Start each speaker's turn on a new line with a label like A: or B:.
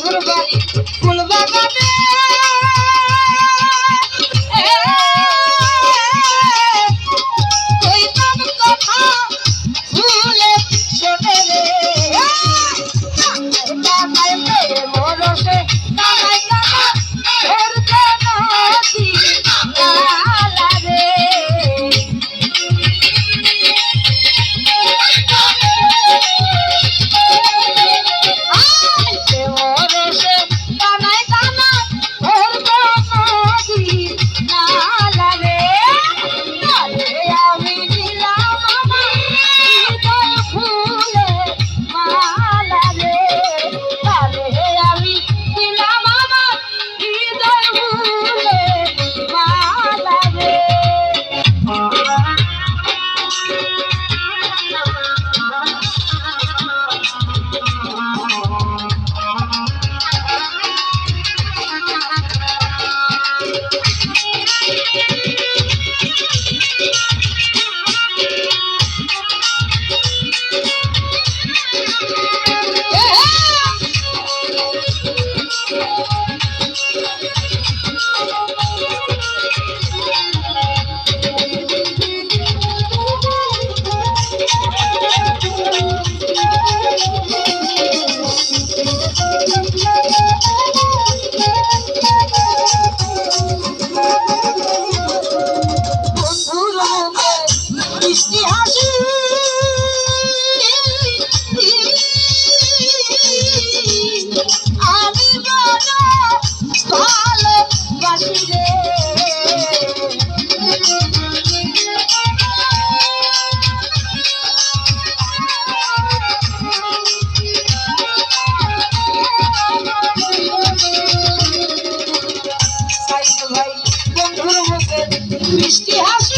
A: বন্ধুর বাড়ি Christy has